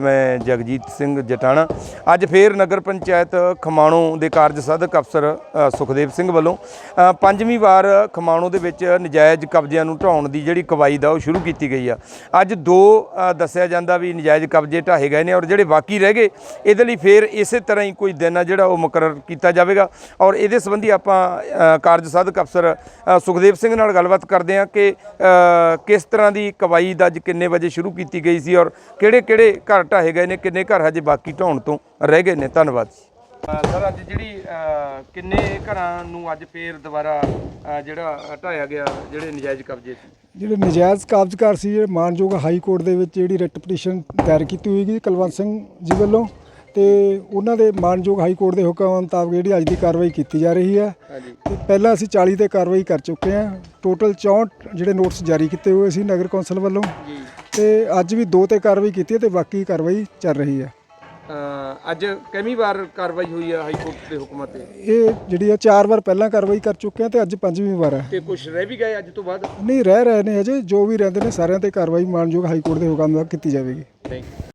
ਮੈਂ ਜਗਜੀਤ ਸਿੰਘ ਜਟਾਣਾ। ਅੱਜ ਫੇਰ ਨਗਰ ਪੰਚਾਇਤ ਖਮਾਣੋ ਦੇ ਕਾਰਜ ਸਾਧਕ ਅਫਸਰ ਸੁਖਦੇਵ ਸਿੰਘ ਵੱਲੋਂ ਪੰਜਵੀਂ ਵਾਰ ਖਮਾਣੋ ਦੇ ਵਿੱਚ ਨਜਾਇਜ਼ ਕਬਜ਼ਿਆਂ ਨੂੰ ਢਾਉਣ ਦੀ ਜਿਹੜੀ ਕਵਾਇਦ ਆ ਉਹ ਸ਼ੁਰੂ ਕੀਤੀ ਗਈ ਆ। ਅੱਜ ਦੋ ਦੱਸਿਆ ਜਾਂਦਾ ਵੀ ਨਜਾਇਜ਼ ਕਬਜ਼ੇ ਢਾਹੇ ਗਏ ਨੇ ਔਰ ਜਿਹੜੇ ਬਾਕੀ ਰਹਿ ਗਏ, ਇਹਦੇ ਲਈ ਫੇਰ ਇਸੇ ਤਰ੍ਹਾਂ ਹੀ ਕੋਈ ਦਿਨ ਆ ਜਿਹੜਾ ਉਹ ਮੁਕਰਰ ਕੀਤਾ ਜਾਵੇਗਾ। ਔਰ ਇਹਦੇ ਸੰਬੰਧੀ ਆਪਾਂ ਕਾਰਜ ਸਾਧਕ ਅਫਸਰ ਸੁਖਦੇਵ ਸਿੰਘ ਨਾਲ ਗੱਲਬਾਤ ਕਰਦੇ ਹਾਂ ਕਿ ਕਿਸ ਤਰ੍ਹਾਂ ਦੀ ਕਵਾਇਦ ਅੱਜ ਕਿੰਨੇ ਵਜੇ ਸ਼ੁਰੂ ਕੀਤੀ ਗਈ ਸੀ ਔਰ ਕਿਹੜੇ ਕਿਹੜੇ ਘਰ ਢਾਹੇ ਗਏ ਨੇ ਕਿੰਨੇ ਘਰ ਹਜੇ ਬਾਕੀ ਢਾਉਣ ਤੋਂ ਰਹਿ ਗਏ ਨੇ? ਧੰਨਵਾਦ। ਸਰ ਅੱਜ ਜਿਹੜੀ ਕਿੰਨੇ ਘਰਾਂ ਨੂੰ ਅੱਜ ਫੇਰ ਦੁਬਾਰਾ ਜਿਹੜਾ ਢਾਇਆ ਗਿਆ ਜਿਹੜੇ ਨਜਾਇਜ਼ ਕਬਜ਼ੇ ਸੀ? ਜਿਹੜੇ ਨਜਾਇਜ਼ ਕਬਜ਼ਕਾਰ ਸੀ ਜਿਹੜੇ ਮਾਨਯੋਗ ਹਾਈ ਕੋਰਟ ਦੇ ਵਿੱਚ ਜਿਹੜੀ ਰਿਟ ਪਟੀਸ਼ਨ ਦਾਇਰ ਕੀਤੀ ਹੋਈ ਗਈ ਕੁਲਵੰਤ ਸਿੰਘ ਜੀ ਵੱਲੋਂ ਤੇ ਉਹਨਾਂ ਦੇ ਮਾਨਯੋਗ ਹਾਈ ਕੋਰਟ ਦੇ ਹੁਕਮ ਮੁਤਾਬਕ ਜਿਹੜੀ ਅੱਜ ਦੀ ਕਾਰਵਾਈ ਕੀਤੀ ਜਾ ਰਹੀ ਹੈ। ਤੇ ਪਹਿਲਾਂ ਅਸੀਂ 40 ਤੇ ਕਾਰਵਾਈ ਕਰ ਚੁੱਕੇ ਹਾਂ। ਟੋਟਲ 64 ਜਿਹੜੇ ਨੋਟਿਸ ਜਾਰੀ ਕੀਤੇ ਹੋਏ ਸੀ ਨਗਰ ਕੌਂਸਲ ਵੱਲੋਂ। ਤੇ ਅੱਜ ਵੀ ਦੋ ਤੇ ਕਾਰਵਾਈ ਕੀਤੀ ਹੈ ਤੇ ਬਾਕੀ ਕਾਰਵਾਈ ਚੱਲ ਰਹੀ ਹੈ। ਅੱਜ ਕਿੰਨੀ ਵਾਰ ਕਾਰਵਾਈ ਹੋਈ ਹੈ ਹਾਈ ਕੋਰਟ ਦੇ ਹੁਕਮਾਂ ਤੇ? ਇਹ ਜਿਹੜੀ ਆ ਚਾਰ ਵਾਰ ਪਹਿਲਾਂ ਕਾਰਵਾਈ ਕਰ ਚੁੱਕੇ ਹਾਂ ਤੇ ਅੱਜ ਪੰਜਵੀਂ ਵਾਰ ਹੈ। ਤੇ ਕੁਝ ਰਹਿ ਵੀ ਗਏ ਅੱਜ ਤੋਂ ਬਾਅਦ? ਨਹੀਂ ਰਹਿ ਰਹੇ ਨੇ ਅਜੇ ਜੋ ਵੀ ਰਹਿੰਦੇ ਨੇ ਸਾਰਿਆਂ ਤੇ ਕਾਰਵਾਈ ਮਾਨਯੋਗ ਹਾਈ ਕੋਰਟ ਦੇ ਹੁਕਮ ਨਾਲ ਕੀਤੀ ਜਾਵੇਗੀ। Thank you